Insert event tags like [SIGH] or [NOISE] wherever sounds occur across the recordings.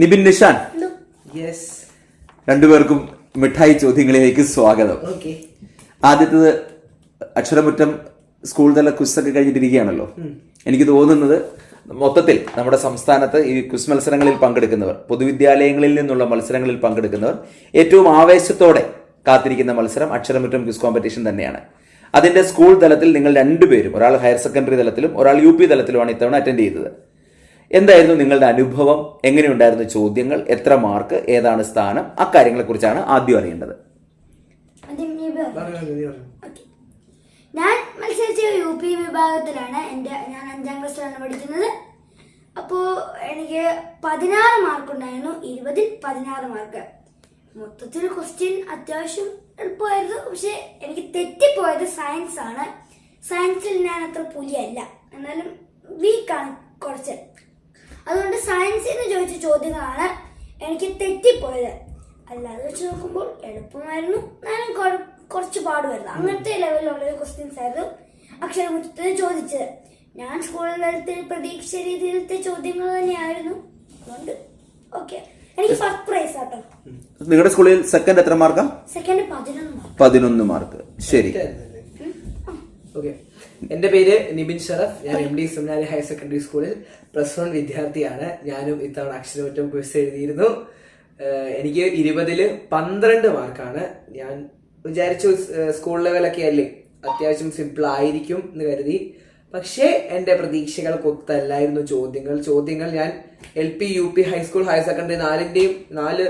Nibin Nishan. Yes രണ്ടുപേർക്കും മിഠായി ചോദ്യങ്ങളിലേക്ക് സ്വാഗതം. ഓക്കെ ആദ്യത്തത് അക്ഷരമുറ്റം സ്കൂൾ തല ക്വിസൊക്കെ കഴിഞ്ഞിട്ടിരിക്കുകയാണല്ലോ. എനിക്ക് തോന്നുന്നത് മൊത്തത്തിൽ നമ്മുടെ സംസ്ഥാനത്ത് ഈ ക്വിസ് മത്സരങ്ങളിൽ പങ്കെടുക്കുന്നവർ പൊതുവിദ്യാലയങ്ങളിൽ നിന്നുള്ള മത്സരങ്ങളിൽ പങ്കെടുക്കുന്നവർ ഏറ്റവും ആവേശത്തോടെ കാത്തിരിക്കുന്ന മത്സരം അക്ഷരമുറ്റം ക്വിസ് കോമ്പറ്റീഷൻ തന്നെയാണ്. അതിന്റെ സ്കൂൾ തലത്തിൽ നിങ്ങൾ രണ്ടുപേരും ഒരാൾ ഹയർ സെക്കൻഡറി തലത്തിലും ഒരാൾ യു പി തലത്തിലുമാണ് ഇത്തവണ അറ്റൻഡ് ചെയ്തത്. എന്തായിരുന്നു നിങ്ങളുടെ അനുഭവം? എങ്ങനെയുണ്ടായിരുന്നു ചോദ്യങ്ങൾ? എത്ര മാർക്ക്? ഏതാണ് സ്ഥാനം? അക്കാര്യങ്ങളെക്കുറിച്ചാണ് ആദ്യം അറിയേണ്ടത്. ഞാൻ മത്സരിച്ച യു പി വിഭാഗത്തിലാണ് എന്റെ ഞാൻ അഞ്ചാം ക്ലാസ്സിലാണ് പഠിക്കുന്നത്. അപ്പോൾ എനിക്ക് പതിനാറ് മാർക്ക് ഉണ്ടായിരുന്നു ഇരുപതിൽ പതിനാറ് മാർക്ക്. മൊത്തത്തിൽ ക്വസ്റ്റ്യൻ അത്യാവശ്യം എളുപ്പമായിരുന്നു. പക്ഷെ എനിക്ക് തെറ്റിപ്പോയത് സയൻസ് ആണ്. സയൻസിൽ ഞാൻ അത്ര പുലിയല്ല. എന്നാലും വീക്കാണ് കുറച്ച്. അതുകൊണ്ട് സയൻസിൽ നിന്ന് ചോദിച്ച ചോദ്യങ്ങളാണ് എനിക്ക് തെറ്റിപ്പോയത്. അല്ലാതെ വെച്ച് നോക്കുമ്പോൾ എളുപ്പമായിരുന്നു. ഞാനും കുറച്ച് പാടുമായിരുന്നു. അങ്ങനത്തെ ലെവലിലുള്ള ക്വസ്റ്റ്യൻസ് ആയിരുന്നു അക്ഷരമുറ്റത്തിന് ചോദിച്ചത്. ഞാൻ സ്കൂൾ തലത്തിൽ പ്രതീക്ഷിച്ച രീതിയിലത്തെ ചോദ്യങ്ങൾ തന്നെയായിരുന്നു. അതുകൊണ്ട് ഓക്കെ എനിക്ക് ഫസ്റ്റ് പ്രൈസ് ആട്ടോ. നിങ്ങളുടെ സ്കൂളിൽ സെക്കൻഡ് എത്ര മാർക്കാ സെക്കൻഡ് പതിനൊന്ന് മാർക്ക് പതിനൊന്ന് മാർക്ക് ശരി. ഓക്കെ എന്റെ പേര് നിബിൻ ഷറഫ്. ഞാൻ M D seminary higher secondary സ്കൂളിൽ പ്ലസ് വൺ വിദ്യാർത്ഥിയാണ്. ഞാനും ഇത്തവണ അക്ഷരമറ്റം ക്വിസ് എഴുതിയിരുന്നു. എനിക്ക് ഇരുപതിൽ പന്ത്രണ്ട് മാർക്കാണ് ഞാൻ വിചാരിച്ചു സ്കൂൾ ലെവലൊക്കെ അല്ലേ? അത്യാവശ്യം സിമ്പിൾ ആയിരിക്കും എന്ന് കരുതി. പക്ഷേ എന്റെ പ്രതീക്ഷകൾക്കൊത്തല്ലായിരുന്നു ചോദ്യങ്ങൾ. ചോദ്യങ്ങൾ ഞാൻ L P U P high school higher secondary നാലിന്റെയും നാല്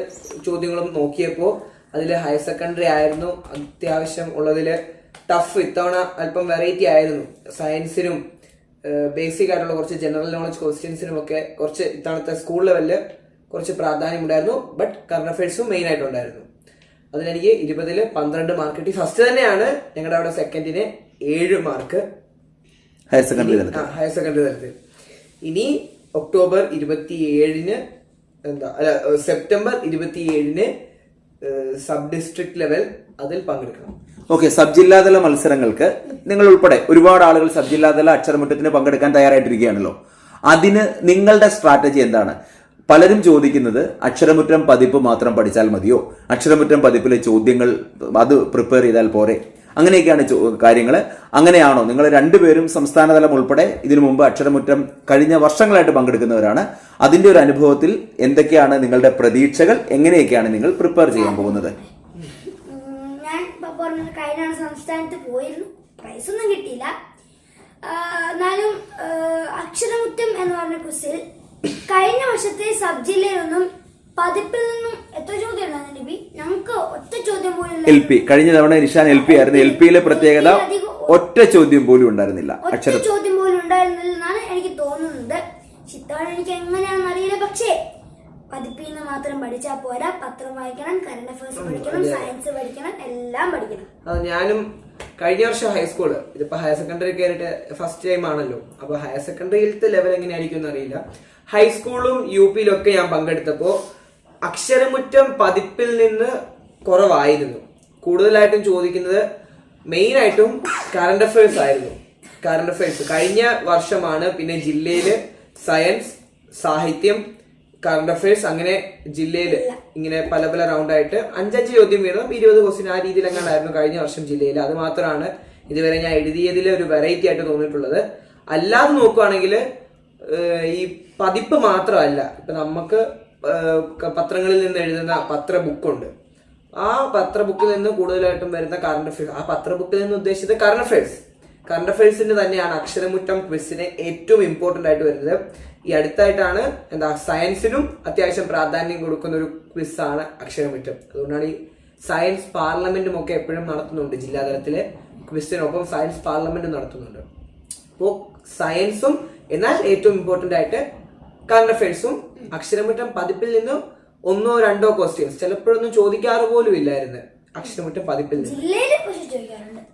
ചോദ്യങ്ങളും നോക്കിയപ്പോൾ അതിൽ ഹയർ സെക്കൻഡറി ആയിരുന്നു. അത്യാവശ്യം ഉള്ളതിൽ ടഫ്. ഇത്തവണ അല്പം വെറൈറ്റി ആയിരുന്നു. സയൻസിനും ബേസിക് ആയിട്ടുള്ള കുറച്ച് ജനറൽ നോളജ് ക്വസ്റ്റ്യൻസിനും ഒക്കെ കുറച്ച് ഇത്തവണത്തെ സ്കൂൾ ലെവലിൽ കുറച്ച് പ്രാധാന്യം ഉണ്ടായിരുന്നു. ബട്ട് കറണ്ട് അഫയേഴ്സും മെയിൻ ആയിട്ടുണ്ടായിരുന്നു അതിലെനിക്ക് ഇരുപതിൽ പന്ത്രണ്ട് മാർക്ക് കിട്ടി. ഫസ്റ്റ് തന്നെയാണ് ഞങ്ങളുടെ അവിടെ സെക്കൻഡിന് ഏഴ് മാർക്ക് ഹയർ സെക്കൻഡറി തലത്തിൽ. ഹയർ സെക്കൻഡറി തലത്തിൽ. ഇനി ഒക്ടോബർ ഇരുപത്തി ഏഴിന് എന്താ അല്ല സെപ്റ്റംബർ ഇരുപത്തി ഏഴിന് സബ് ഡിസ്ട്രിക്ട് ലെവൽ അതിൽ പങ്കെടുക്കണം. ഓക്കെ സബ് ജില്ലാതല മത്സരങ്ങൾക്ക് നിങ്ങൾ ഉൾപ്പെടെ ഒരുപാട് ആളുകൾ സബ് ജില്ലാതല അക്ഷരമുറ്റത്തിന് പങ്കെടുക്കാൻ തയ്യാറായിട്ടിരിക്കുകയാണല്ലോ. അതിന് നിങ്ങളുടെ സ്ട്രാറ്റജി എന്താണ്? പലരും ചോദിക്കുന്നത് അക്ഷരമുറ്റം പതിപ്പ് മാത്രം പഠിച്ചാൽ മതിയോ? അക്ഷരമുറ്റം പതിപ്പിലെ ചോദ്യങ്ങൾ അത് പ്രിപ്പയർ ചെയ്താൽ പോരെ? അങ്ങനെയൊക്കെയാണ് കാര്യങ്ങൾ അങ്ങനെയാണോ? നിങ്ങൾ രണ്ടുപേരും സംസ്ഥാനതലം ഉൾപ്പെടെ ഇതിനു മുമ്പ് അക്ഷരമുറ്റം കഴിഞ്ഞ വർഷങ്ങളായിട്ട് പങ്കെടുക്കുന്നവരാണ്. അതിന്റെ ഒരു അനുഭവത്തിൽ എന്തൊക്കെയാണ് നിങ്ങളുടെ പ്രതീക്ഷകൾ? എങ്ങനെയൊക്കെയാണ് നിങ്ങൾ പ്രിപ്പയർ ചെയ്യാൻ പോകുന്നത്? ഞാൻ സംസ്ഥാനത്ത് പോയിരുന്നു. പ്രൈസ് ഒന്നും കിട്ടിയില്ല. എന്നാലും അക്ഷരമുറ്റം എന്ന് പറഞ്ഞ ക്വസ്റ്റിൽ കഴിഞ്ഞ വർഷത്തെ സബ് ജില്ലയിൽ നിന്നും പതിപ്പിൽ നിന്നും എൽ പി. കഴിഞ്ഞ തവണ നിഷാൻ എൽ പി ആയിരുന്നു. എൽ പിയിലെ പ്രത്യേകത ഒറ്റ ചോദ്യം പോലും ഉണ്ടായിരുന്നില്ല. ഒറ്റ അക്ഷരം. ചോദ്യം പോലും ഉണ്ടായിരുന്നില്ലെന്നാണ് എനിക്ക് തോന്നുന്നത്. ചിത്താണ് എനിക്ക് എങ്ങനെയാണെന്ന് അറിയില്ല. പക്ഷേ പതിപ്പിൽ നിന്ന് മാത്രം പഠിച്ചാൽ പോരാ. പത്രം വായിക്കണം കറണ്ട് അഫയേഴ്സ് പഠിക്കണം സയൻസ് പഠിക്കണം എല്ലാം പഠിക്കണം. ഞാനും കഴിഞ്ഞ വർഷം ഹൈസ്കൂൾ ഇതിപ്പോ ഹയർ സെക്കൻഡറി കയറിയിട്ട് ഫസ്റ്റ് ടൈം ആണല്ലോ. അപ്പൊ ഹയർ സെക്കൻഡറിയിലത്തെ ലെവൽ എങ്ങനെയായിരിക്കും എന്ന് അറിയില്ല. ഹൈസ്കൂളും യു പിയിലും ഒക്കെ ഞാൻ പങ്കെടുത്തപ്പോ അക്ഷരമുറ്റം പതിപ്പിൽ നിന്ന് കുറവായിരുന്നു. കൂടുതലായിട്ടും ചോദിക്കുന്നത് മെയിൻ ആയിട്ടും കറണ്ട് അഫയേഴ്സ് ആയിരുന്നു. കറണ്ട് അഫയേഴ്സ് കഴിഞ്ഞ വർഷമാണ് പിന്നെ ജില്ലയിൽ സയൻസ് സാഹിത്യം കറണ്ട് അഫയേഴ്സ് അങ്ങനെ ജില്ലയിൽ ഇങ്ങനെ പല പല റൗണ്ട് ആയിട്ട് അഞ്ചഞ്ച് ചോദ്യം വീതം ഇരുപത് ക്വസ്റ്റ്യൻ ആ രീതിയിൽ എങ്ങാണ്ടായിരുന്നു കഴിഞ്ഞ വർഷം ജില്ലയിൽ അത് മാത്രമാണ് ഇതുവരെ ഞാൻ എഴുതിയതിൽ ഒരു വെറൈറ്റി ആയിട്ട് തോന്നിയിട്ടുള്ളത്. അല്ലാതെ നോക്കുവാണെങ്കിൽ ഈ പതിപ്പ് മാത്രമല്ല. ഇപ്പൊ നമുക്ക് പത്രങ്ങളിൽ നിന്ന് എഴുതുന്ന പത്ര ബുക്കുണ്ട്. ആ പത്ര ബുക്കിൽ നിന്ന് കൂടുതലായിട്ടും വരുന്ന കറണ്ട് അഫയേഴ്സ് ആ പത്ര ബുക്കിൽ നിന്ന് ഉദ്ദേശിച്ചത് കറണ്ട് അഫയേഴ്സ് കറണ്ട് അഫയേഴ്സിന്റെ തന്നെയാണ് അക്ഷരമുറ്റം ക്വിസിന് ഏറ്റവും ഇമ്പോർട്ടന്റ് ആയിട്ട് വരുന്നത്. ഈ അടുത്തായിട്ടാണ് എന്താ സയൻസിനും അത്യാവശ്യം പ്രാധാന്യം കൊടുക്കുന്ന ഒരു ക്വിസാണ് അക്ഷരമുറ്റം. അതുകൊണ്ടാണ് ഈ സയൻസ് പാർലമെന്റും ഒക്കെ എപ്പോഴും നടത്തുന്നുണ്ട് ജില്ലാതലത്തിലെ. ക്വിസിനൊപ്പം സയൻസ് പാർലമെന്റും നടത്തുന്നുണ്ട്. അപ്പോൾ സയൻസും എന്നാൽ ഏറ്റവും ഇമ്പോർട്ടന്റ് ആയിട്ട് കറണ്ട് അഫയേഴ്സും അക്ഷരമുറ്റം പതിപ്പിൽ നിന്നും ഒന്നോ രണ്ടോ ക്വസ്റ്റ്യൻസ് ചിലപ്പോഴൊന്നും ചോദിക്കാറ് പോലും ഇല്ലായിരുന്നു. അക്ഷരമുറ്റം പതിപ്പിൽ നിന്ന്.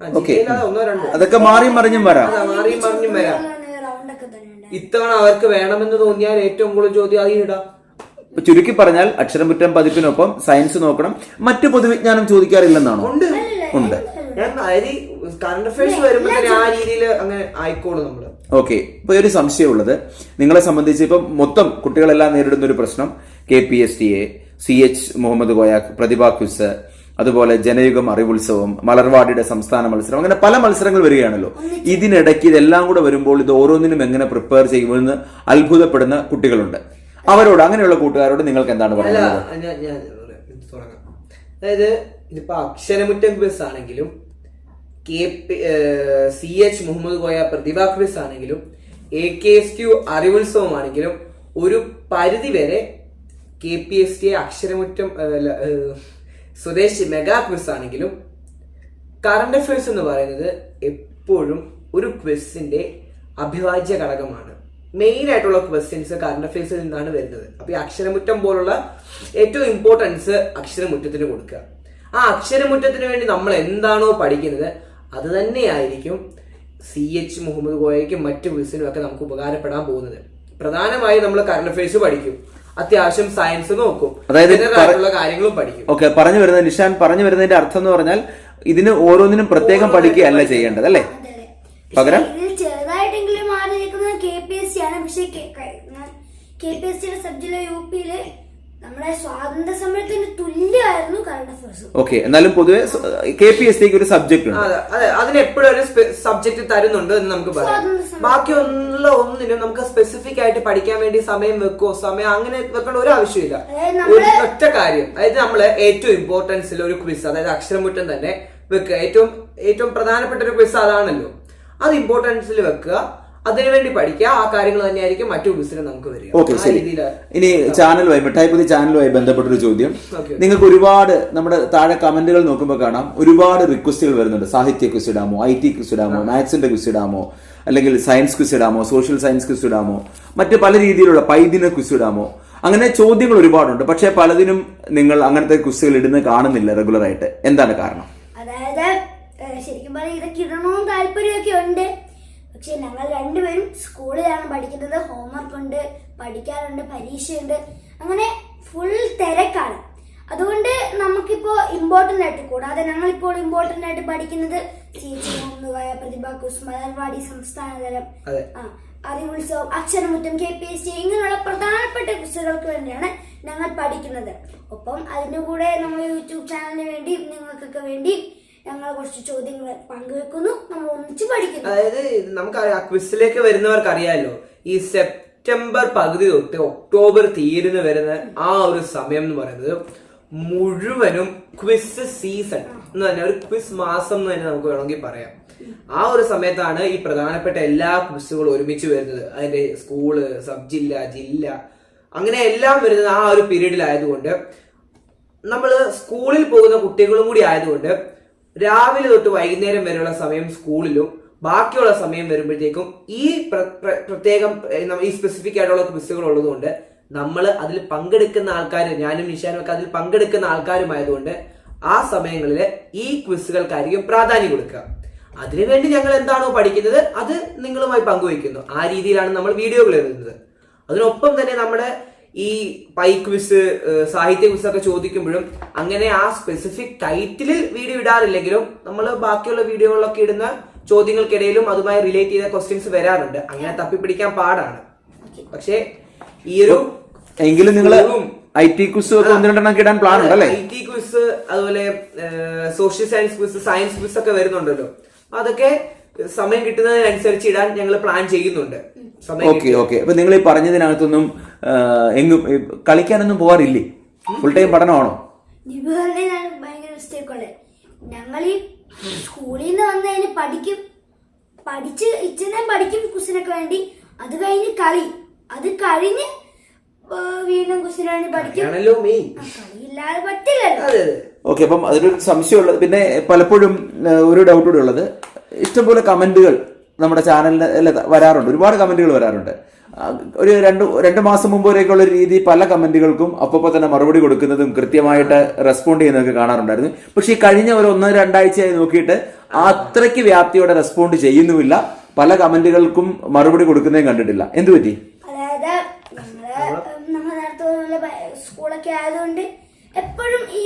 അത് ഒന്നോ രണ്ടോ. അതൊക്കെ മാറി മറിഞ്ഞും വരാം. അതാ, മാറിയും മറിഞ്ഞും വരാം. ഇത്തവണ അവർക്ക് വേണമെന്ന് തോന്നിയാൽ ഏറ്റവും കൂടുതൽ ചോദ്യം അതിൽ ഇടാം. ചുരുക്കി പറഞ്ഞാൽ അക്ഷരമുറ്റം പതിപ്പിനൊപ്പം സയൻസ് നോക്കണം. മറ്റു പൊതുവിജ്ഞാനം ചോദിക്കാറില്ലെന്നാണോ? ഉണ്ട്. ഉണ്ട്. ഞാൻ കറണ്ട് അഫയേഴ്സ് വരുമ്പോ തന്നെ ആ രീതിയിൽ അങ്ങനെ ആയിക്കോളും നമ്മൾ. ഓക്കെ ഇപ്പൊ ഒരു സംശയമുള്ളത് നിങ്ങളെ സംബന്ധിച്ച് ഇപ്പം മൊത്തം കുട്ടികളെല്ലാം നേരിടുന്ന ഒരു പ്രശ്നം K P S T A C H Muhammad കോയാക് Prathibha quiz അതുപോലെ ജനയുഗം അറിവുത്സവം മലർവാടിയുടെ സംസ്ഥാന മത്സരം അങ്ങനെ പല മത്സരങ്ങൾ വരികയാണല്ലോ. ഇതിനിടയ്ക്ക് ഇതെല്ലാം കൂടെ വരുമ്പോൾ ഇത് ഓരോന്നിനും എങ്ങനെ പ്രിപ്പയർ ചെയ്യുമെന്ന് അത്ഭുതപ്പെടുന്ന കുട്ടികളുണ്ട്. അവരോട് അങ്ങനെയുള്ള കൂട്ടുകാരോട് നിങ്ങൾക്ക് എന്താണ് പറയുന്നത് അതായത് ഇതിപ്പോ അക്ഷരമുറ്റം ക്വിസ് ആണെങ്കിലും K C H Muhammad Koya Prathibha quiz ആണെങ്കിലും A K S Q Arivulsavam ആണെങ്കിലും ഒരു പരിധി വരെ K P S T Aksharamuttam Swadeshi mega quiz ആണെങ്കിലും കറണ്ട് അഫയേഴ്സ് എന്ന് പറയുന്നത് എപ്പോഴും ഒരു ക്വസ്സിന്റെ അഭിവാജ്യ ഘടകമാണ്. മെയിൻ ആയിട്ടുള്ള ക്വസ്റ്റ്യൻസ് കറണ്ട് അഫയേഴ്സിൽ നിന്നാണ് വരുന്നത്. അപ്പോൾ ഈ അക്ഷരമുറ്റം പോലുള്ള ഏറ്റവും ഇമ്പോർട്ടൻസ് അക്ഷരമുറ്റത്തിന് കൊടുക്കുക. ആ അക്ഷരമുറ്റത്തിന് വേണ്ടി നമ്മൾ എന്താണോ പഠിക്കുന്നത് അത് തന്നെയായിരിക്കും സി എച്ച് മുഹമ്മദ് കോയയ്ക്കും മറ്റു വിസിനും ഒക്കെ നമുക്ക് ഉപകാരപ്പെടാൻ പോകുന്നത്. പ്രധാനമായും നമ്മൾ കറണ്ട് അഫയേഴ്സ് പഠിക്കും. അത്യാവശ്യം സയൻസ് നോക്കും. അതായത് കാര്യങ്ങളും പഠിക്കും. ഓക്കെ പറഞ്ഞു വരുന്നത് നിഷാൻ പറഞ്ഞു വരുന്നതിന്റെ അർത്ഥം എന്ന് പറഞ്ഞാൽ ഇതിന് ഓരോന്നിനും പ്രത്യേകം പഠിക്കുകയല്ല ചെയ്യേണ്ടത് അല്ലേ? പകരം? ചെറുതായിട്ടെങ്കിലും മാറി നിൽക്കുന്നത് കെ പി എസ് സി ആണ്. പക്ഷേ കെ പി എസ് സിയുടെ സബ്ജക്റ്റിലെ യു പിയിൽ നമ്മുടെ സ്വാതന്ത്ര്യ സമരത്തിന് തുല്യമായിരുന്നു കറണ്ട് അഫയേഴ്സ് ഓക്കെ എന്നാലും പൊതുവെ കെ പി എസ് സിക്ക് ഒരു സബ്ജക്ട് ഉണ്ട്. അതെ അതെ അതിന് എപ്പോഴും ഒരു സബ്ജക്ട് തരുന്നുണ്ട് എന്ന് നമുക്ക് പറയാം. സ്വാതന്ത്ര്യ ബാക്കി ഉള്ള ഒന്നിനും നമുക്ക് സ്പെസിഫിക് ആയിട്ട് പഠിക്കാൻ വേണ്ടി സമയം വെക്കോ സമയം അങ്ങനെ വെക്കേണ്ട ഒരു ആവശ്യമില്ല. ഒരു ഒറ്റ കാര്യം. അതായത് നമ്മൾ ഏറ്റവും ഇമ്പോർട്ടൻസിൽ ഒരു ക്വിസ് അതായത് അക്ഷരമുറ്റം തന്നെ വെക്കുക. ഏറ്റവും ഏറ്റവും പ്രധാനപ്പെട്ട ഒരു ക്വിസ് അതാണല്ലോ. അത് ഇമ്പോർട്ടൻസിൽ വെക്കുക. അതിനുവേണ്ടി പഠിക്കുക. ആ കാര്യങ്ങൾ തന്നെയായിരിക്കും മറ്റു ബിസിനസ് നമുക്ക് വരിക. ഓക്കെ ശരി. ഇനി ചാനലുമായി മിഠായി പുതിയ ചാനലുമായി ബന്ധപ്പെട്ടൊരു ചോദ്യം. നിങ്ങൾക്ക് ഒരുപാട് നമ്മുടെ താഴെ കമന്റുകൾ നോക്കുമ്പോൾ കാണാം. ഒരുപാട് റിക്വസ്റ്റുകൾ വരുന്നുണ്ട്. സാഹിത്യ ക്വിസ് ഇടാമോ? ഐ ടി ക്വിസ് ഇടാമോ? മാത്സിന്റെ ക്വിസ് ഇടാമോ? അല്ലെങ്കിൽ സയൻസ് ക്വിസ് ഇടാമോ? സോഷ്യൽ സയൻസ് ക്വിസ് ഇടാമോ? മറ്റ് പല രീതിയിലുള്ള പൈതിന ക്വിസ് ഇടാമോ? അങ്ങനെ ചോദ്യങ്ങൾ ഒരുപാടുണ്ട്. പക്ഷേ പലതിനും നിങ്ങൾ അങ്ങനത്തെ ക്വിസുകൾ ഇടുന്നത് കാണുന്നില്ല റെഗുലർ ആയിട്ട്. എന്താണ് കാരണം? അതായത് ശരിക്കും പറഞ്ഞാൽ ഇതൊക്കെ ഇടണമെന്ന് താല്പര്യമൊക്കെ ഉണ്ട്. പക്ഷെ ഞങ്ങൾ രണ്ടുപേരും സ്കൂളിലാണ് പഠിക്കുന്നത്. ഹോംവർക്ക് ഉണ്ട് പഠിക്കാറുണ്ട് പരീക്ഷയുണ്ട്. അങ്ങനെ ഫുൾ തിരക്കാണ്. അതുകൊണ്ട് നമുക്കിപ്പോ ഇമ്പോർട്ടന്റ് ആയിട്ട് കൂടാതെ ഞങ്ങളിപ്പോൾ ഇമ്പോർട്ടന്റ് ആയിട്ട് പഠിക്കുന്നത് മുഹമ്മദ് പ്രതിഭ കുസ് മലർവാടി സംസ്ഥാനതലം ആ, Arivulsavam Aksharamuttam K P S C ഇങ്ങനെയുള്ള പ്രധാനപ്പെട്ട ക്വിസുകൾക്ക് വേണ്ടിയാണ് ഞങ്ങൾ പഠിക്കുന്നത്. ഒപ്പം അതിന്റെ കൂടെ നമ്മൾ യൂട്യൂബ് ചാനലിന് വേണ്ടി നിങ്ങൾക്കൊക്കെ വേണ്ടി ഞങ്ങൾ കുറച്ച് ചോദ്യങ്ങൾ പങ്കുവെക്കുന്നു നമ്മൾ ഒന്നിച്ച് പഠിക്കുന്നു. അതായത് ഇത് നമുക്കറിയാം ക്വിസിലേക്ക് വരുന്നവർക്ക് അറിയാലോ ഈ സെപ്റ്റംബർ പകുതി തൊട്ട് ഒക്ടോബർ തീരുന്ന വരുന്ന ആ ഒരു സമയം എന്ന് പറയുന്നത് മുഴുവനും ക്വിസ് സീസൺ എന്ന് തന്നെ ഒരു ക്വിസ് മാസം എന്ന് തന്നെ നമുക്ക് വേണമെങ്കിൽ പറയാം. ആ ഒരു സമയത്താണ് ഈ പ്രധാനപ്പെട്ട എല്ലാ ക്വിസുകളും ഒരുമിച്ച് വരുന്നത്. അതിന്റെ സ്കൂൾ സബ് ജില്ല ജില്ല അങ്ങനെ എല്ലാം വരുന്നത് ആ ഒരു പീരീഡിലായതുകൊണ്ട് നമ്മൾ സ്കൂളിൽ പോകുന്ന കുട്ടികളും കൂടി ആയതുകൊണ്ട് രാവിലെ തൊട്ട് വൈകുന്നേരം വരെയുള്ള സമയം സ്കൂളിലും ബാക്കിയുള്ള സമയം വരുമ്പോഴത്തേക്കും ഈ പ്ര- പ്ര- പ്രത്യേകം ഈ സ്പെസിഫിക് ആയിട്ടുള്ള ക്വിസുകൾ ഉള്ളതുകൊണ്ട് നമ്മൾ അതിൽ പങ്കെടുക്കുന്ന ആൾക്കാർ ഞാനും നിഷാനും ഒക്കെ അതിൽ പങ്കെടുക്കുന്ന ആൾക്കാരുമായതുകൊണ്ട് ആ സമയങ്ങളിൽ ഈ ക്വിസുകൾക്കായിരിക്കും പ്രാധാന്യം കൊടുക്കുക. അതിനുവേണ്ടി ഞങ്ങൾ എന്താണോ പഠിക്കുന്നത് അത് നിങ്ങളുമായി പങ്കുവയ്ക്കുന്നു. ആ രീതിയിലാണ് നമ്മൾ വീഡിയോകൾ എഴുതുന്നത് അതിനൊപ്പം തന്നെ നമ്മുടെ ഈ പൈ ക്വിസ് സാഹിത്യ ക്വിസ് ഒക്കെ ചോദിക്കുമ്പോഴും അങ്ങനെ ആ സ്പെസിഫിക് ടൈറ്റിലിൽ വീഡിയോ ഇടാറില്ലെങ്കിലും നമ്മൾ ബാക്കിയുള്ള വീഡിയോകളിലൊക്കെ ഇടുന്ന ചോദ്യങ്ങൾക്കിടയിലും അതുമായി റിലേറ്റ് ചെയ്ത ക്വസ്റ്റ്യൻസ് വരാറുണ്ട്. അങ്ങനെ തപ്പിപ്പിടിക്കാൻ പാടാണ്. പക്ഷേ ഈ ഒരു എങ്കിലും നിങ്ങൾ ഐ ടി ക്വിസ് ഇടാൻ പ്ലാൻ ഉണ്ടല്ലേ ഐ ടി ക്വിസ് അതുപോലെ social science quiz science quiz ഒക്കെ വരുന്നുണ്ടല്ലോ. അതൊക്കെ സമയം കിട്ടുന്നതിനനുസരിച്ച് ഇടാൻ ഞങ്ങൾ പ്ലാൻ ചെയ്യുന്നുണ്ട്. സമയം ഓക്കെ ഓക്കെ അപ്പൊ നിങ്ങൾ ഈ പറഞ്ഞതിനകത്തൊന്നും എങ്ങും കളിക്കാനൊന്നും പോവാറില്ലേ? ഫുൾ ടൈം പഠനമാണോ? ഞങ്ങൾ ഈ സ്കൂളിൽ നിന്ന് വന്നതിന് പഠിക്കും പഠിച്ച് പഠിക്കും കുസിനൊക്കെ വേണ്ടി. അത് കഴിഞ്ഞ് കളി. അത് കഴിഞ്ഞ് വീണ്ടും കുസിന് വേണ്ടി പഠിക്കും. ആണല്ലോ മെയിൻ കളിയില്ലാതെ പറ്റില്ലല്ലോ. ഓക്കെ അപ്പം അതിലൊരു സംശയമുള്ളത് പിന്നെ പലപ്പോഴും ഒരു ഡൗട്ട് കൂടെ ഉള്ളത്. ഇഷ്ടംപോലെ കമന്റുകൾ നമ്മുടെ ചാനലിൽ അല്ല, വരാറുണ്ട്. ഒരുപാട് കമന്റുകൾ വരാറുണ്ട്. ഒരു രണ്ട് രണ്ട് മാസം മുമ്പ് വരെയൊക്കെയുള്ള ഒരു രീതി പല കമന്റുകൾക്കും അപ്പോൾ തന്നെ മറുപടി കൊടുക്കുന്നതും കൃത്യമായിട്ട് റെസ്പോണ്ട് ചെയ്യുന്നതൊക്കെ കാണാറുണ്ടായിരുന്നു. പക്ഷേ ഈ കഴിഞ്ഞ ഒരു ഒന്നോ രണ്ടാഴ്ചയായി നോക്കിയിട്ട് അത്രയ്ക്ക് വ്യാപ്തിയോടെ റെസ്പോണ്ട് ചെയ്യുന്നുമില്ല. പല കമന്റുകൾക്കും മറുപടി കൊടുക്കുന്നതും കണ്ടിട്ടില്ല. എന്തു പറ്റി? അതായത് നമ്മൾ നമ്മൾ നേരത്തെ സ്കൂളൊക്കെ ആയതുകൊണ്ട് എപ്പോഴും ഈ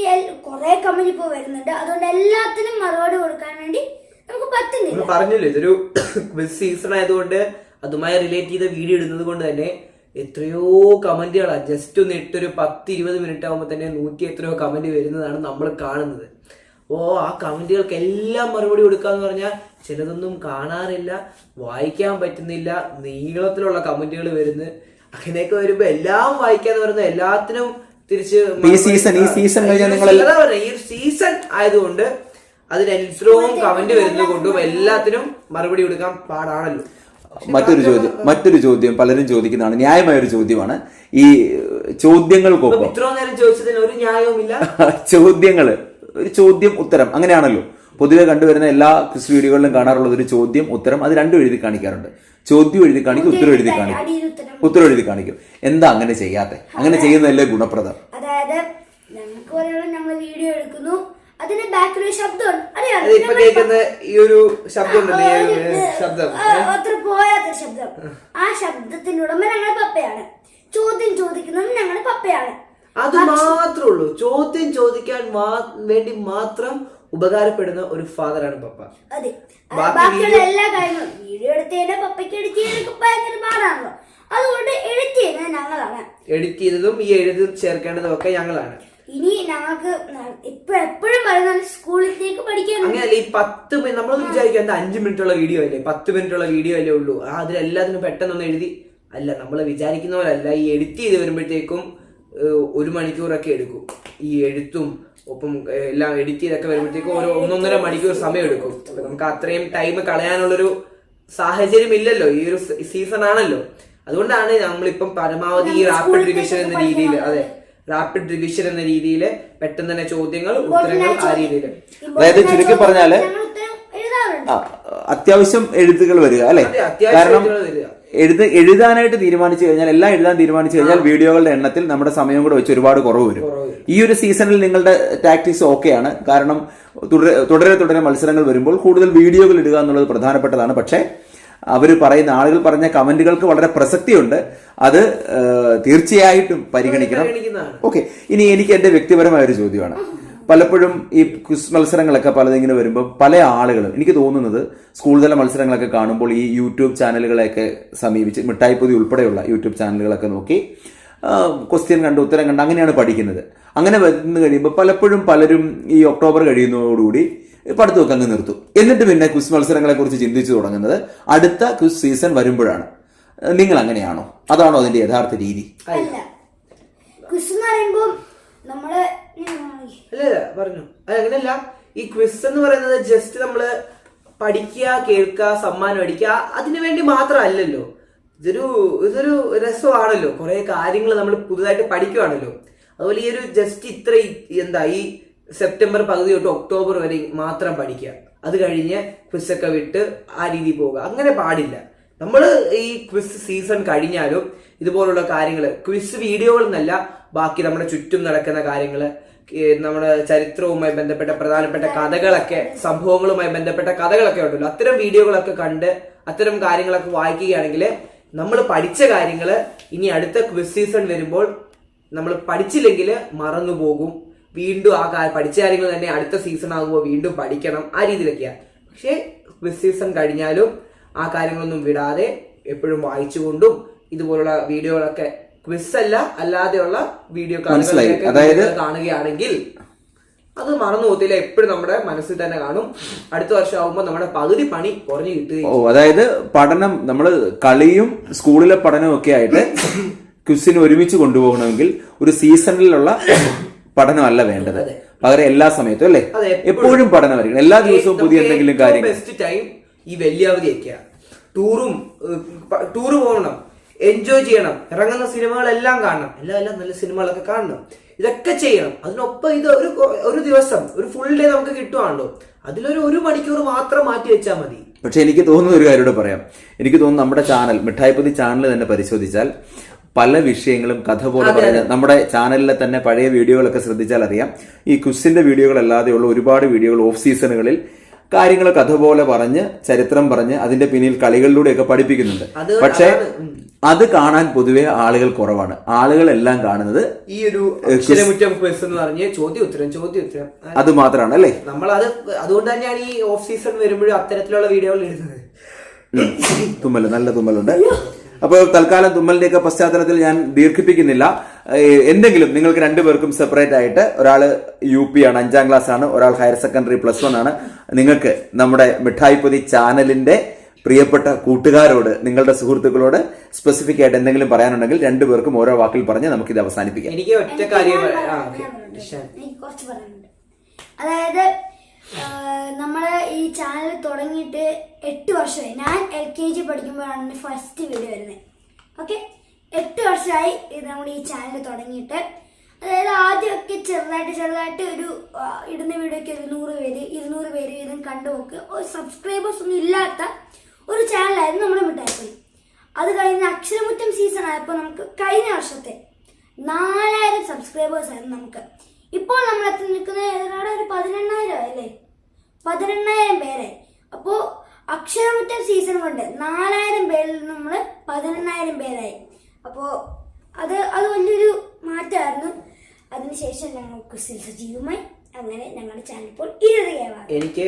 കുറെ കമന്റ് ഇപ്പോൾ വരുന്നുണ്ട്. അതുകൊണ്ട് എല്ലാത്തിനും മറുപടി കൊടുക്കാൻ വേണ്ടി നമുക്ക് പറ്റുന്നില്ല. പറഞ്ഞില്ലേ പറഞ്ഞല്ലോ ഇതൊരു [COUGHS] സീസൺ ആയതുകൊണ്ട് അതുമായി റിലേറ്റ് ചെയ്ത വീഡിയോ ഇടുന്നത് കൊണ്ട് തന്നെ എത്രയോ കമന്റുകളാണ് ജസ്റ്റ് ഒന്ന് ഇട്ടൊരു പത്ത് ഇരുപത് മിനിറ്റ് ആകുമ്പോൾ തന്നെ നൂറ്റി എത്രയോ കമന്റ് വരുന്നതാണ് നമ്മൾ കാണുന്നത്. ഓ ആ കമന്റുകൾക്ക് എല്ലാം മറുപടി കൊടുക്കാന്ന് പറഞ്ഞാൽ ചിലതൊന്നും കാണാറില്ല വായിക്കാൻ പറ്റുന്നില്ല നീളത്തിലുള്ള കമന്റുകൾ വരുന്നു. അങ്ങനെയൊക്കെ വരുമ്പോ എല്ലാം വായിക്കാന്ന് പറയുന്നത് എല്ലാത്തിനും തിരിച്ച് ഈ സീസൺ ഈ സീസൺ ഈ സീസൺ ആയതുകൊണ്ട് അതിന് എൽസ്ട്രോവും കമന്റ് വരുന്നത് കൊണ്ടും എല്ലാത്തിനും മറുപടി കൊടുക്കാൻ പാടാണല്ലോ. മറ്റൊരു ചോദ്യം മറ്റൊരു ചോദ്യം പലരും ചോദിക്കുന്നതാണ് ന്യായമായ ഒരു ചോദ്യമാണ്. ഈ ചോദ്യങ്ങൾക്കൊപ്പം ചോദ്യങ്ങൾ ഒരു ന്യായവുമില്ല. [LAUGHS] ചോദ്യങ്ങൾ ഒരു ചോദ്യം ഉത്തരം അങ്ങനെയാണല്ലോ. പൊതുവെ കണ്ടുവരുന്ന എല്ലാ ക്വിസ് വീഡിയോകളിലും കാണാറുള്ളത് ഒരു ചോദ്യം ഉത്തരം അത് രണ്ടും എഴുതി കാണിക്കാറുണ്ട്. ചോദ്യം എഴുതി കാണിക്കും ഉത്തരം എഴുതി കാണിക്കും. ഉത്തരം. എഴുതി കാണിക്കും. എന്താ അങ്ങനെ ചെയ്യാത്തെ? അങ്ങനെ ചെയ്യുന്നതല്ലേ ഗുണപ്രദം? അതായത് ഞങ്ങൾക്ക് വീഡിയോ എടുക്കുന്നു. അതിന് ബാക്കിൽ ഒരു അറിയാം ഇപ്പൊ കേൾക്കുന്ന ഈ ഒരു ശബ്ദം. ശബ്ദം അത്ര പോയാത്തൊരു ശബ്ദം. ആ. ശബ്ദത്തിന്റെ ഉടമ ഞങ്ങളുടെ പപ്പയാണ്. ചോദ്യം ചോദിക്കുന്നത് ഞങ്ങളുടെ പപ്പയാണ്. അത് മാത്രമേ ഉള്ളൂ. ചോദ്യം ചോദിക്കാൻ വേണ്ടി മാത്രം ഉപകാരപ്പെടുന്ന ഒരു ഫാദറാണ് പപ്പ. അതെ. ബാക്കിയുള്ള എല്ലാ കാര്യങ്ങളും വീഡിയോ എടുത്തതിന്റെ പപ്പയ്ക്ക് എഡിറ്റ് ഭയങ്കര പാടാണല്ലോ. അതുകൊണ്ട് എഡിറ്റ് ചെയ്യുന്നത് ഞങ്ങളാണ്. എഡിറ്റ് ചെയ്തതും ഈ എഴുതി ചേർക്കേണ്ടതും ഒക്കെ ഞങ്ങളാണ്. ഇനി ഞങ്ങൾക്ക് ഇപ്പൊ എപ്പോഴും പറയുന്നത് സ്കൂളിലേക്ക് പഠിക്കാൻ അങ്ങനെയല്ല ഈ പത്ത് നമ്മളൊന്ന് വിചാരിക്കും എന്താ അഞ്ച് മിനിറ്റ് ഉള്ള വീഡിയോ അല്ലേ? പത്ത് മിനിറ്റ് ഉള്ള വീഡിയോ അല്ലേ ഉള്ളൂ. ആ അതിലെല്ലാത്തിനും പെട്ടെന്നൊന്ന് എഴുതി അല്ല നമ്മൾ വിചാരിക്കുന്ന പോലല്ല ഈ എഡിറ്റ് ചെയ്ത് വരുമ്പോഴത്തേക്കും ഒരു മണിക്കൂറൊക്കെ എടുക്കും. ഈ എഴുത്തും ഒപ്പം എല്ലാം എഡിറ്റ് ചെയ്തൊക്കെ വരുമ്പോഴത്തേക്കും ഒരു ഒന്നൊന്നര മണിക്കൂർ സമയം എടുക്കും. നമുക്ക് അത്രയും ടൈം കളയാനുള്ളൊരു സാഹചര്യം ഇല്ലല്ലോ. ഈ ഒരു സീസൺ ആണല്ലോ അതുകൊണ്ടാണ് നമ്മളിപ്പം പരമാവധി ഈ റാപ്പിഡ് റിവിഷൻ എന്ന രീതിയിൽ അതെ. റാപ്പിഡ് റിവിഷൻ എന്ന രീതിയിൽ പെട്ടെന്ന് തന്നെ ചോദ്യങ്ങൾ ഉത്തരങ്ങൾ ആ രീതിയിൽ അതായത് ചുരുക്കി പറഞ്ഞാൽ അത്യാവശ്യം എഴുത്തുകൾ വരിക അല്ലെ? അത്യാവശ്യം കാരണം എഴുത് എഴുതാനായിട്ട് തീരുമാനിച്ചു കഴിഞ്ഞാൽ എല്ലാം എഴുതാൻ തീരുമാനിച്ചു കഴിഞ്ഞാൽ വീഡിയോകളുടെ എണ്ണത്തിൽ നമ്മുടെ സമയം കൂടെ വെച്ച് ഒരുപാട് കുറവ് വരും. ഈ ഒരു സീസണിൽ നിങ്ങളുടെ ടാക്ടിക്സ് ഓക്കെയാണ് കാരണം തുടരെ തുടരെ തുടരെ മത്സരങ്ങൾ വരുമ്പോൾ കൂടുതൽ വീഡിയോകൾ ഇടുക എന്നുള്ളത് പ്രധാനപ്പെട്ടതാണ്. പക്ഷേ അവർ പറയുന്ന ആളുകൾ പറഞ്ഞ കമന്റുകൾക്ക് വളരെ പ്രസക്തിയുണ്ട്. അത് തീർച്ചയായിട്ടും പരിഗണിക്കണം. ഓക്കെ. ഇനി എനിക്ക് എന്റെ വ്യക്തിപരമായ ഒരു ചോദ്യമാണ്. പലപ്പോഴും ഈ ക്വിസ് മത്സരങ്ങളൊക്കെ പലതിങ്ങനെ വരുമ്പോൾ പല ആളുകളും എനിക്ക് തോന്നുന്നത് സ്കൂൾ തല മത്സരങ്ങളൊക്കെ കാണുമ്പോൾ ഈ യൂട്യൂബ് ചാനലുകളെയൊക്കെ സമീപിച്ച് മിഠായിപ്പൊതി ഉൾപ്പെടെയുള്ള യൂട്യൂബ് ചാനലുകളൊക്കെ നോക്കി ക്വസ്റ്റ്യൻ കണ്ട് ഉത്തരം കണ്ട് അങ്ങനെയാണ് പഠിക്കുന്നത്. അങ്ങനെ വന്നു കഴിയുമ്പോൾ പലപ്പോഴും പലരും ഈ ഒക്ടോബർ കഴിയുന്നതോടുകൂടി പഠിത്തമൊക്കെ അങ്ങ് നിർത്തും. എന്നിട്ട് പിന്നെ ക്വിസ് മത്സരങ്ങളെ കുറിച്ച് ചിന്തിച്ചു തുടങ്ങുന്നത് അടുത്ത ക്വിസ് സീസൺ വരുമ്പോഴാണ്. നിങ്ങൾ അങ്ങനെയാണോ? അതാണോ അതിന്റെ യഥാർത്ഥ രീതി? അല്ല. ക്വിസ് എന്ന് പറയുമ്പോൾ നമ്മൾ അല്ല അല്ല പറഞ്ഞു. അങ്ങനെയല്ല. ഈ ക്വിസ് എന്ന് പറയുന്നത് ജസ്റ്റ് നമ്മൾ പഠിക്കുക കേൾക്കുക സമ്മാനം അടിക്കുക അതിനു വേണ്ടി മാത്രമല്ലല്ലോ. ഇതൊരു ഇതൊരു രസമാണല്ലോ. കുറെ കാര്യങ്ങൾ നമ്മൾ പുതുതായിട്ട് പഠിക്കുവാണല്ലോ. അതുപോലെ ഈ ഒരു ജസ്റ്റ് ഇത്ര എന്താ ഈ സെപ്റ്റംബർ പകുതി തൊട്ട് ഒക്ടോബർ വരെ മാത്രം പഠിക്കുക. അത് കഴിഞ്ഞ് ക്വിസ് ഒക്കെ വിട്ട് ആ രീതി പോവുക. അങ്ങനെ പാടില്ല. നമ്മൾ ഈ ക്വിസ് സീസൺ കഴിഞ്ഞാലും ഇതുപോലുള്ള കാര്യങ്ങൾ ക്വിസ് വീഡിയോകൾ എന്നല്ല ബാക്കി നമ്മുടെ ചുറ്റും നടക്കുന്ന കാര്യങ്ങൾ നമ്മുടെ ചരിത്രവുമായി ബന്ധപ്പെട്ട പ്രധാനപ്പെട്ട കഥകളൊക്കെ സംഭവങ്ങളുമായി ബന്ധപ്പെട്ട കഥകളൊക്കെ ഉണ്ടല്ലോ. അത്തരം വീഡിയോകളൊക്കെ കണ്ട് അത്തരം കാര്യങ്ങളൊക്കെ വായിക്കുകയാണെങ്കിൽ നമ്മൾ പഠിച്ച കാര്യങ്ങൾ ഇനി അടുത്ത ക്വിസ് സീസൺ വരുമ്പോൾ നമ്മൾ പഠിച്ചില്ലെങ്കിൽ മറന്നു പോകും വീണ്ടും ആ കാര്യം പഠിച്ച കാര്യങ്ങൾ തന്നെ അടുത്ത സീസൺ ആകുമ്പോൾ വീണ്ടും പഠിക്കണം. ആ രീതിയിലൊക്കെയാണ് പക്ഷേ ക്വിസ് സീസൺ കഴിഞ്ഞാലും ആ കാര്യങ്ങളൊന്നും വിടാതെ എപ്പോഴും വായിച്ചുകൊണ്ടും ഇതുപോലുള്ള വീഡിയോകളൊക്കെ ക്വിസ് അല്ല അല്ലാതെയുള്ള വീഡിയോ കാണുകയാണെങ്കിൽ അത് മറന്നു പോകത്തില്ല. എപ്പോഴും നമ്മുടെ മനസ്സിൽ തന്നെ കാണും. അടുത്ത വർഷം ആകുമ്പോൾ നമ്മുടെ പകുതി പണി കുറഞ്ഞു കിട്ടുകയും ഓ അതായത് പഠനം നമ്മൾ കളിയും സ്കൂളിലെ പഠനവും ഒക്കെ ആയിട്ട് [COUGHS] ക്വിസിന് ഒരുമിച്ച് കൊണ്ടുപോകണമെങ്കിൽ ഒരു സീസണിലുള്ള പഠനമല്ല വേണ്ടത്. പകരം എല്ലാ സമയത്തും അല്ലേ? എപ്പോഴും. പഠനമായിരിക്കണം എല്ലാ ദിവസവും പുതിയ എന്തെങ്കിലും കാര്യം ബെസ്റ്റ് ടൈം ഈ വലിയ അവധിയൊക്കെയാണ് ടൂറും ടൂറ് പോകണം. എൻജോയ് ചെയ്യണം. ഇറങ്ങുന്ന സിനിമകളെല്ലാം കാണണം. എല്ലാം എല്ലാം നല്ല സിനിമകളൊക്കെ കാണണം. ഇതൊക്കെ ചെയ്യണം. അതിനൊപ്പം ഇത് ഒരു ഒരു ദിവസം ഒരു ഫുൾ ഡേ നമുക്ക് കിട്ടുവാണല്ലോ. അതിലൊരു ഒരു മണിക്കൂർ മാത്രം മാറ്റി വെച്ചാൽ മതി. പക്ഷെ എനിക്ക് തോന്നുന്ന ഒരു കാര്യം കൂടെ പറയാം. എനിക്ക് തോന്നുന്നു നമ്മുടെ ചാനൽ മിഠായിപ്പതി ചാനൽ തന്നെ പരിശോധിച്ചാൽ പല വിഷയങ്ങളും കഥ പോലെ പറയുന്നത് നമ്മുടെ ചാനലിലെ തന്നെ പഴയ വീഡിയോകളൊക്കെ ശ്രദ്ധിച്ചാൽ അറിയാം ഈ ക്വിസിന്റെ വീഡിയോകളല്ലാതെയുള്ള ഒരുപാട് വീഡിയോകൾ ഓഫ് സീസണുകളിൽ കാര്യങ്ങൾ കഥ പോലെ പറഞ്ഞ് ചരിത്രം പറഞ്ഞ് അതിന്റെ പിന്നിൽ കളികളിലൂടെയൊക്കെ പഠിപ്പിക്കുന്നുണ്ട്. പക്ഷേ അത് കാണാൻ പൊതുവെ ആളുകൾ കുറവാണ്. ആളുകളെല്ലാം കാണുന്നത് ഈ ഒരു എന്ന് പറഞ്ഞ് ചോദ്യം ഉത്തരം ചോദ്യം ഉത്തരം. ആ, അത് മാത്രമാണ് അല്ലേ? നമ്മൾ അത് അതുകൊണ്ട് തന്നെയാണ് ഈ ഓഫ് സീസൺ വരുമ്പോഴും അത്തരത്തിലുള്ള വീഡിയോകൾ എഴുതുന്നത് തുമ്മൽ നല്ല തുമ്മലുണ്ട്. അപ്പോൾ തൽക്കാലം തുമ്മലിന്റെയൊക്കെ പശ്ചാത്തലത്തിൽ ഞാൻ ദീർഘിപ്പിക്കുന്നില്ല. എന്തെങ്കിലും നിങ്ങൾക്ക് രണ്ടുപേർക്കും സെപ്പറേറ്റ് ആയിട്ട് ഒരാൾ യു പി ആണ് അഞ്ചാം ക്ലാസ് ആണ് ഒരാൾ ഹയർ സെക്കൻഡറി പ്ലസ് വൺ ആണ്. നിങ്ങൾക്ക് നമ്മുടെ മിഠായിപ്പൊതി ചാനലിന്റെ പ്രിയപ്പെട്ട കൂട്ടുകാരോട് നിങ്ങളുടെ സുഹൃത്തുക്കളോട് സ്പെസിഫിക് ആയിട്ട് എന്തെങ്കിലും പറയാനുണ്ടെങ്കിൽ രണ്ടുപേർക്കും ഓരോ വാക്കിൽ പറഞ്ഞ് ഇത് അവസാനിപ്പിക്കാം. എനിക്ക് ഒറ്റ കാര്യം അതായത് നമ്മൾ ഈ ചാനൽ തുടങ്ങിയിട്ട് എട്ട് വർഷമായി. ഞാൻ എൽ കെ ജി പഠിക്കുമ്പോഴാണ് ഫസ്റ്റ് വീഡിയോ വരുന്നത്. ഓക്കെ എട്ട് വർഷമായി നമ്മുടെ ഈ ചാനൽ തുടങ്ങിയിട്ട്. അതായത് ആദ്യമൊക്കെ ചെറുതായിട്ട് ചെറുതായിട്ട് ഒരു ഇടുന്ന വീഡിയോയ്ക്ക് ഒരു നൂറ് പേര് ഇരുന്നൂറ് പേര് ഇതും കണ്ടു നോക്ക്. ഒരു സബ്സ്ക്രൈബേഴ്സ് ഒന്നും ഇല്ലാത്ത ഒരു ചാനലായിരുന്നു നമ്മുടെ മിഠായിപ്പൊടി അത് കഴിഞ്ഞ് അക്ഷരമുറ്റം സീസൺ ആയപ്പോൾ നമുക്ക് കഴിഞ്ഞ വർഷത്തെ നാലായിരം സബ്സ്ക്രൈബേഴ്സ് ആയിരുന്നു നമുക്ക്. ഇപ്പോൾ നമ്മൾ എത്തി നിൽക്കുന്നത് ഏതാണ്ട് ഒരു പതിനെണ്ണായിരം അല്ലേ? പതിനെണ്ണായിരം പേരെ. അപ്പോൾ അക്ഷരമുറ്റം സീസൺ കൊണ്ട് നാലായിരം പേരിൽ നമ്മൾ പതിനെണ്ണായിരം പേരായി. അപ്പോൾ അത് അത് വലിയൊരു മാറ്റമായിരുന്നു. അതിനുശേഷം ഞങ്ങൾ ക്രിസ്ത്യൻ സജീവമായി അങ്ങനെ ഞങ്ങളുടെ ചാനൽ ഇപ്പോൾ ഇരുപത് എനിക്ക്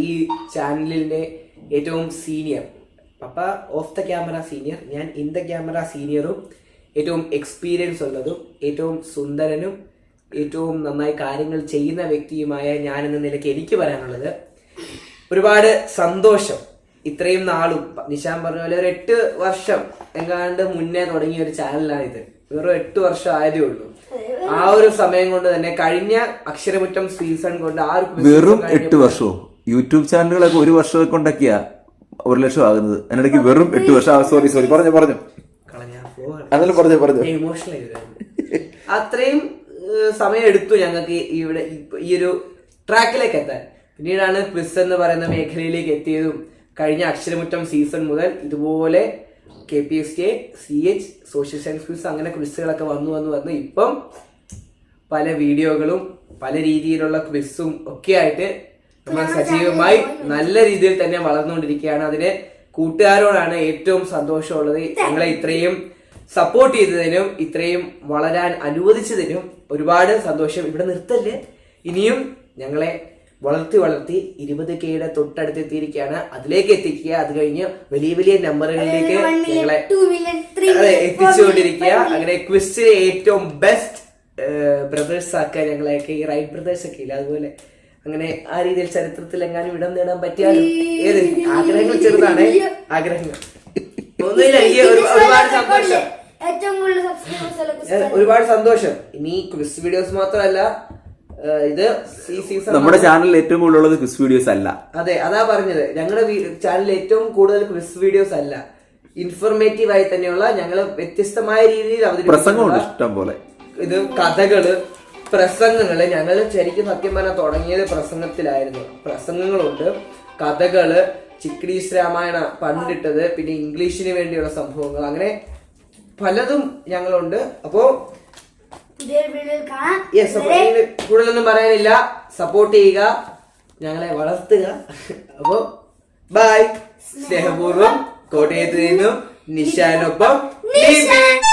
ഈ ചാനലിന്റെ ഏറ്റവും സീനിയർ പപ്പ ഓഫ് ദ ക്യാമറ സീനിയർ ഞാൻ ഇൻ ദ ക്യാമറ സീനിയറും ഏറ്റവും എക്സ്പീരിയൻസ് ഉള്ളതും ഏറ്റവും സുന്ദരനും ഏറ്റവും നന്നായി കാര്യങ്ങൾ ചെയ്യുന്ന വ്യക്തിയുമായ ഞാൻ എന്ന നിലയ്ക്ക് എനിക്ക് പറയാനുള്ളത് ഒരുപാട് സന്തോഷം ഇത്രയും നാളും. നിശാൻ പറഞ്ഞ പോലെ ഒരു എട്ട് വർഷം എങ്ങാണ്ട് മുന്നേ തുടങ്ങിയ ഒരു ചാനലാണ് ഇത് വെറും എട്ട് വർഷം ആയതേ ഉള്ളൂ. ആ ഒരു സമയം കൊണ്ട് തന്നെ കഴിഞ്ഞ അക്ഷരമുറ്റം സീസൺ കൊണ്ട് ആ ഒരു വെറും എട്ട് വർഷവും യൂട്യൂബ് ചാനലുകളൊക്കെ ഒരു വർഷം കൊണ്ടൊക്കെയാ ഒരു ലക്ഷം ആകുന്നത്. അതിനിടയ്ക്ക് വെറും എട്ട് വർഷം സോറി സോറി പറഞ്ഞു പറഞ്ഞു. പറഞ്ഞു പറഞ്ഞു. ഇമോഷണൽ അത്രയും സമയം എടുത്തു ഞങ്ങൾക്ക് ഇവിടെ ഈ ഒരു ട്രാക്കിലേക്ക് എത്താൻ പിന്നീടാണ് ക്വിസ് എന്ന് പറയുന്ന മേഖലയിലേക്ക് എത്തിയതും കഴിഞ്ഞ അക്ഷരമുറ്റം സീസൺ മുതൽ ഇതുപോലെ K P S K C H social science quiz അങ്ങനെ ക്വിസുകളൊക്കെ വന്നു വന്നു വന്ന്. ഇപ്പം പല വീഡിയോകളും പല രീതിയിലുള്ള ക്വിസും ഒക്കെ ആയിട്ട് നമ്മൾ സജീവമായി നല്ല രീതിയിൽ തന്നെ വളർന്നുകൊണ്ടിരിക്കുകയാണ്. അതിന് കൂട്ടുകാരോടാണ് ഏറ്റവും സന്തോഷമുള്ളത്. ഞങ്ങളെ ഇത്രയും സപ്പോർട്ട് ചെയ്തതിനും ഇത്രയും വളരാൻ അനുവദിച്ചതിനും ഒരുപാട് സന്തോഷം. ഇവിടെ നിർത്തല്ലേ ഇനിയും ഞങ്ങളെ വളർത്തി വളർത്തി ഇരുപത് കെയുടെ തൊട്ടടുത്ത് എത്തിയിരിക്കുകയാണ്. അതിലേക്ക് എത്തിക്കുക. അത് കഴിഞ്ഞ് വലിയ വലിയ നമ്പറുകളിലേക്ക് ഞങ്ങളെ million, അതെ million, എത്തിച്ചുകൊണ്ടിരിക്കുക. അങ്ങനെ ക്വിസിലെ ഏറ്റവും ബെസ്റ്റ് ബ്രദേഴ്സ് ആക്കാൻ ഞങ്ങളെയൊക്കെ ഈ റൈറ്റ് ബ്രദേഴ്സ് ഒക്കെ ഇല്ല? അതുപോലെ അങ്ങനെ ആ രീതിയിൽ ചരിത്രത്തിൽ എങ്ങാനും ഇടം നേടാൻ പറ്റിയാലും ഏത്? ആഗ്രഹങ്ങൾ ചെറുതാണ്. ആഗ്രഹങ്ങൾ. ഒന്നുമില്ല ഈ ഒരു- ഒരുപാട് സന്തോഷം. ഏറ്റവും കൂടുതൽ സബ്സ്ക്രൈബേഴ്സ് ഒരുപാട് സന്തോഷം. ഇനി ക്വിസ് വീഡിയോസ് മാത്രമല്ല ഇത് സീസൺ നമ്മുടെ ചാനലിൽ ഏറ്റവും കൂടുതലുള്ളത് ക്വിസ് വീഡിയോസ് അല്ല. അതെ അതാ പറഞ്ഞത്. ഞങ്ങളുടെ ചാനലിൽ ഏറ്റവും കൂടുതൽ ക്വിസ് വീഡിയോസ് അല്ല. ഇൻഫോർമേറ്റീവ് ആയി തന്നെയുള്ള ഞങ്ങൾ വ്യത്യസ്തമായ രീതിയിൽ പ്രസംഗമുണ്ട് ഇഷ്ടം പോലെ. ഇത് കഥകൾ പ്രസംഗങ്ങൾ. ഞങ്ങൾ ശരിക്കും സത്യം പറഞ്ഞാൽ തുടങ്ങിയത് പ്രസംഗത്തിലായിരുന്നു. പ്രസംഗങ്ങളുണ്ട്. കഥകൾ ചിക്രീസ് രാമായണ പണ്ടിട്ടത് പിന്നെ ഇംഗ്ലീഷിന് വേണ്ടിയുള്ള സംഭവങ്ങൾ അങ്ങനെ പലതും ഞങ്ങളുണ്ട്. അപ്പോ യെസ് അപ്പൊ കൂടുതലൊന്നും പറയാനില്ല. സപ്പോർട്ട് ചെയ്യുക. ഞങ്ങളെ വളർത്തുക. അപ്പോ ബൈ സ്നേഹപൂർവം കോട്ടയത്ത് നിന്നും നിഷാനൊപ്പം നിഷാൻ.